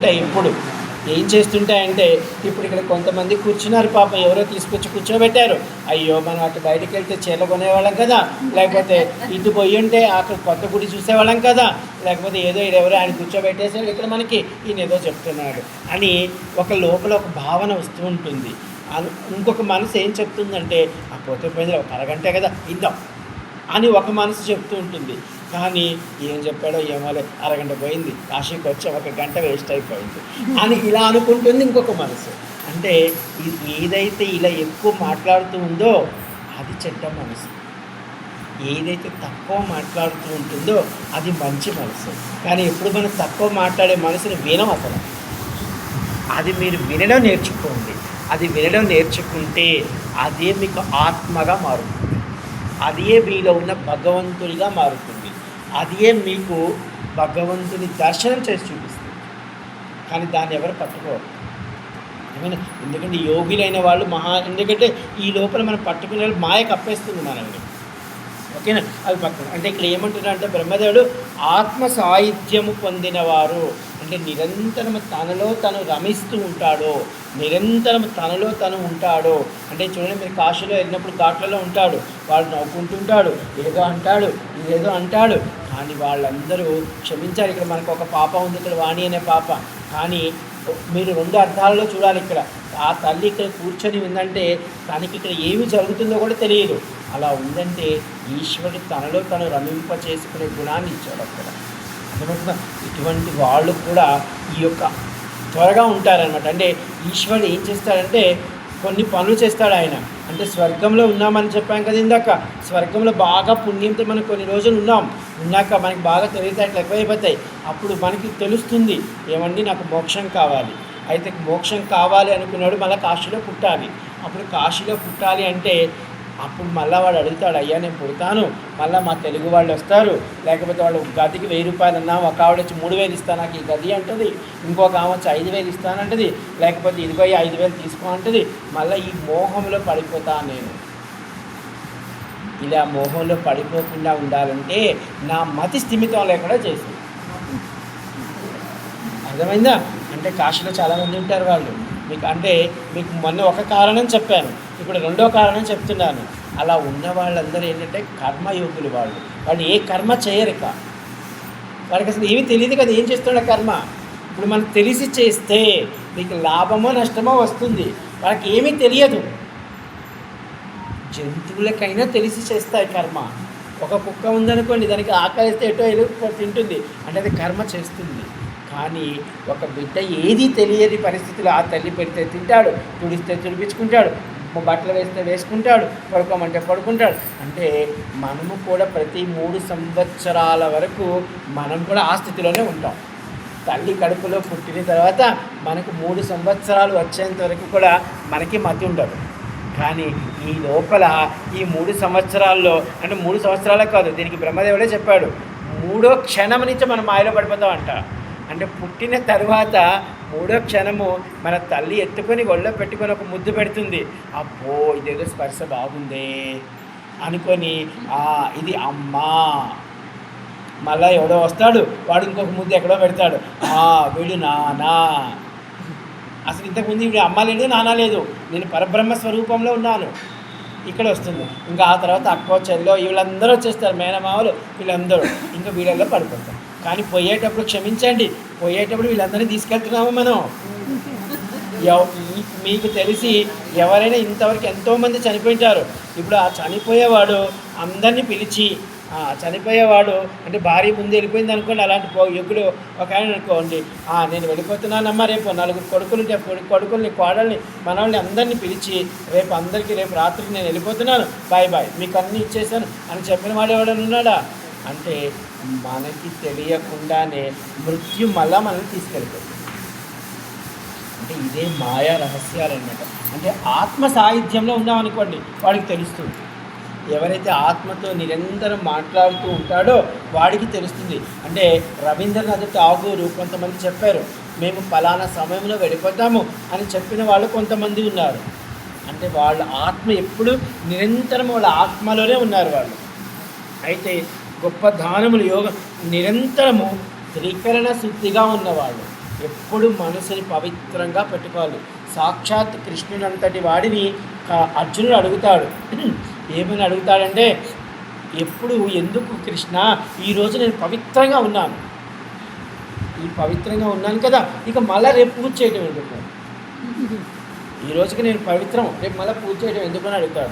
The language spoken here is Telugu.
ఇప్పుడు ఏం చేస్తుంటాయంటే ఇప్పుడు ఇక్కడ కొంతమంది కూర్చున్నారు పాప ఎవరో తీసుకొచ్చి కూర్చోబెట్టారు. అయ్యో మనం అటు బయటికి వెళ్తే చీరలు కొనేవాళ్ళం కదా. లేకపోతే ఇటు పోయి ఉంటే అక్కడ కొత్త గుడి చూసేవాళ్ళం కదా. లేకపోతే ఏదో ఎవరో ఆయన కూర్చోబెట్టేసారు ఇక్కడ మనకి ఈయన ఏదో చెప్తున్నాడు అని ఒక లోపల ఒక భావన వస్తూ ఉంటుంది. ఇంకొక మనసు ఏం చెప్తుందంటే ఆ పోతే పోయింది ఒక అరగంటే కదా ఇద్దాం అని ఒక మనసు చెప్తూ ఉంటుంది. కానీ ఏం చెప్పాడో ఏమోలే అరగంట పోయింది. కాశీకి వచ్చి ఒక గంట వేస్ట్ అయిపోయింది. అని ఇలా అనుకుంటుంది ఇంకొక మనసు. అంటే ఏదైతే ఇలా ఎక్కువ మాట్లాడుతూ ఉందో అది చెడ్డ మనసు. ఏదైతే తక్కువ మాట్లాడుతూ ఉంటుందో అది మంచి మనసు. కానీ ఎప్పుడు మనం తక్కువ మాట్లాడే మనసుని వినం అసలు అది మీరు వినడం నేర్చుకోండి. అది వినడం నేర్చుకుంటే అదే మీకు ఆత్మగా మారుతుంది. అదే మీలో ఉన్న భగవంతుడిగా మారుతుంది. అదే మీకు భగవంతుని దర్శనం చేసి చూపిస్తుంది. కానీ దాన్ని ఎవరు పట్టుకోరు. ఏమైనా ఎందుకంటే యోగులైన వాళ్ళు మహా ఎందుకంటే ఈ లోపల మనం పట్టుకునే మాయ కప్పేస్తుంది మనల్ని. ఓకేనా? అవి పక్కన అంటే ఇక్కడ ఏమంటున్నారంటే బ్రహ్మదేవుడు ఆత్మ సాహిత్యము పొందినవారు. అంటే నిరంతరం తనలో తను రమిస్తూ ఉంటాడో నిరంతరం తనలో తను ఉంటాడో అంటే చూడండి మీరు కాశీలో వెళ్ళినప్పుడు ఘాట్లలో ఉంటాడు వాడు నవ్వుకుంటుంటాడు ఏదో అంటాడు ఇదేదో అంటాడు కానీ వాళ్ళందరూ క్షమించాలి. ఇక్కడ మనకు ఒక పాప ఉంది ఇక్కడ వాణి అనే పాప. కానీ మీరు రెండు అర్థాలలో చూడాలి ఇక్కడ. ఆ తల్లి ఇక్కడ కూర్చొని ఉందంటే తనకి ఇక్కడ ఏమి జరుగుతుందో కూడా తెలియదు. అలా ఉందంటే ఈశ్వరుడు తనలో తను రమింప చేసుకునే గుణాన్ని ఇచ్చాడు అక్కడ. అర్థమవుతుందా? ఇటువంటి వాళ్ళు కూడా ఈ యొక్క త్వరగా ఉంటారనమాట అంటే ఈశ్వరుడు ఏం చేస్తాడంటే కొన్ని పనులు చేస్తాడు ఆయన. అంటే స్వర్గంలో ఉన్నామని చెప్పాం కదా ఇందాక. స్వర్గంలో బాగా పుణ్యంతో మనం కొన్ని రోజులు ఉన్నాం. ఉన్నాక మనకి బాగా తెలివితేటలు ఎక్కువైపోతాయి. అప్పుడు మనకి తెలుస్తుంది ఏమండి నాకు మోక్షం కావాలి. అయితే మోక్షం కావాలి అనుకున్నాడు మళ్ళీ కాశీలో పుట్టాలి. అప్పుడు కాశీలో పుట్టాలి అంటే అప్పుడు మళ్ళీ వాడు అడుగుతాడు అయ్యా నేను పుడతాను. మళ్ళీ మా తెలుగు వాళ్ళు వస్తారు. లేకపోతే వాళ్ళు గదికి వెయ్యి రూపాయలు అన్నా ఒక ఆవిడ వచ్చి మూడు వేలు ఇస్తా నాకు ఈ గది అంటుంది. ఇంకొక ఆమె వచ్చి ఐదు వేలు ఇస్తానంటది లేకపోతే ఇదిగో ఐదు వేలు తీసుకో అంటది. మళ్ళీ ఈ మోహంలో పడిపోతాను నేను. ఇలా మోహంలో పడిపోకుండా ఉండాలంటే నా మతి స్థిమితం లేకుండా చేసింది అర్థమైందా? అంటే కాశీలో చాలామంది ఉంటారు వాళ్ళు. మీకు అంటే మీకు మొన్న ఒక కారణం చెప్పాను. ఇప్పుడు రెండో కారణం చెప్తున్నాను. అలా ఉన్న వాళ్ళందరూ ఏంటంటే కర్మయోగులు వాళ్ళు. వాళ్ళు ఏ కర్మ చేయరు వాళ్ళకి అసలు ఏమీ తెలియదు కదా ఏం చేస్తున్న కర్మ? ఇప్పుడు మనకు తెలిసి చేస్తే నీకు లాభమో నష్టమో వస్తుంది. వాళ్ళకి ఏమీ తెలియదు. జంతువులకైనా తెలిసి చేస్తాయి కర్మ. ఒక కుక్క ఉందనుకోండి దానికి ఆకలిస్తే ఎటో ఎలుగు తింటుంది. అంటే అది కర్మ చేస్తుంది. కానీ ఒక బిడ్డ ఏది తెలియని పరిస్థితిలో ఆ తల్లి పెడితే తింటాడు తుడిస్తే తుడిపించుకుంటాడు. బట్టలు వేస్తే వేసుకుంటాడు పడుకోమంటే పడుకుంటాడు. అంటే మనము కూడా ప్రతి మూడు సంవత్సరాల వరకు మనం కూడా ఆ స్థితిలోనే ఉంటాం. తల్లి కడుపులో పుట్టిన తర్వాత మనకు మూడు సంవత్సరాలు వచ్చేంత వరకు కూడా మనకి మతి ఉండదు. కానీ ఈ లోపల ఈ మూడు సంవత్సరాల్లో అంటే మూడు సంవత్సరాలే కాదు దీనికి బ్రహ్మదేవుడే చెప్పాడు మూడో క్షణం నుంచి మనం మాయలో పడిపోతాం అంట అంటే పుట్టిన తర్వాత మూడో క్షణము మన తల్లి ఎత్తుకొని ఒళ్ళో పెట్టుకొని ఒక ముద్దు పెడుతుంది. అబ్బో ఇదేదో స్పర్శ బాగుందే అనుకొని "ఆ, ఇది అమ్మా. మళ్ళా ఎవడో వస్తాడు వాడు ఇంకొక ముద్దు ఎక్కడో పెడతాడు. ఆ వీడు నానా. అసలు ఇంతకుముందు ఇప్పుడు అమ్మ లేదు నానా లేదు. నేను పరబ్రహ్మ స్వరూపంలో ఉన్నాను. ఇక్కడ వస్తుంది. ఇంకా ఆ తర్వాత అక్కో చెల్లో వీళ్ళందరూ వచ్చేస్తారు మేనమావలు వీళ్ళందరూ. ఇంకా వీళ్ళల్లో పడిపోతారు. కానీ పోయేటప్పుడు క్షమించండి. పోయేటప్పుడు వీళ్ళందరినీ తీసుకెళ్తున్నాము మనం. మీ- మీకు తెలిసి ఎవరైనా ఇంతవరకు ఎంతోమంది చనిపోయింటారు. ఇప్పుడు ఆ చనిపోయేవాడు అందరినీ పిలిచి చనిపోయేవాడు అంటే భార్య ముందు వెళ్ళిపోయింది అనుకోండి అలాంటి పో ఒక ఆయన అనుకోండి నేను వెళ్ళిపోతున్నానమ్మా రేపు నలుగురు కొడుకులు కొడుకుల్ని కోడల్ని మనల్ని అందరినీ పిలిచి రేపు అందరికీ రేపు రాత్రికి నేను వెళ్ళిపోతున్నాను. బాయ్ బాయ్ మీకు అన్నీ ఇచ్చేసాను అని చెప్పిన వాడు ఎవడని ఉన్నాడా? అంటే మనకి తెలియకుండానే మృత్యు మళ్ళా మనల్ని తీసుకెళ్ళిపోతుంది. అంటే ఇదే మాయా రహస్యాలు అనమాట అంటే ఆత్మ సాహిత్యంలో ఉన్నామనుకోండి వాడికి తెలుస్తుంది. ఎవరైతే ఆత్మతో నిరంతరం మాట్లాడుతూ ఉంటాడో వాడికి తెలుస్తుంది. అంటే రవీంద్రనాథ్ ఠాగూరు కొంతమంది చెప్పారు మేము ఫలానా సమయంలో వెళ్ళిపోతాము అని చెప్పిన వాళ్ళు కొంతమంది ఉన్నారు. అంటే వాళ్ళ ఆత్మ ఎప్పుడు నిరంతరం వాళ్ళ ఆత్మలోనే ఉన్నారు వాళ్ళు. అయితే గొప్ప దానములు యోగ నిరంతరము త్రికరణ శుద్ధిగా ఉన్నవాళ్ళు ఎప్పుడు మనసుని పవిత్రంగా పెట్టుకోవాలి. సాక్షాత్ కృష్ణునంతటి వాడిని అర్జునుడు అడుగుతాడు. ఏమని అడుగుతాడంటే ఎప్పుడు ఎందుకు కృష్ణ ఈరోజు నేను పవిత్రంగా ఉన్నాను. ఈ పవిత్రంగా ఉన్నాను కదా ఇక మళ్ళీ రేపు పూజ చేయటం ఎందుకు? ఈ రోజుకి నేను పవిత్రం రేపు మళ్ళీ పూజ చేయడం ఎందుకు అని అడుగుతాడు.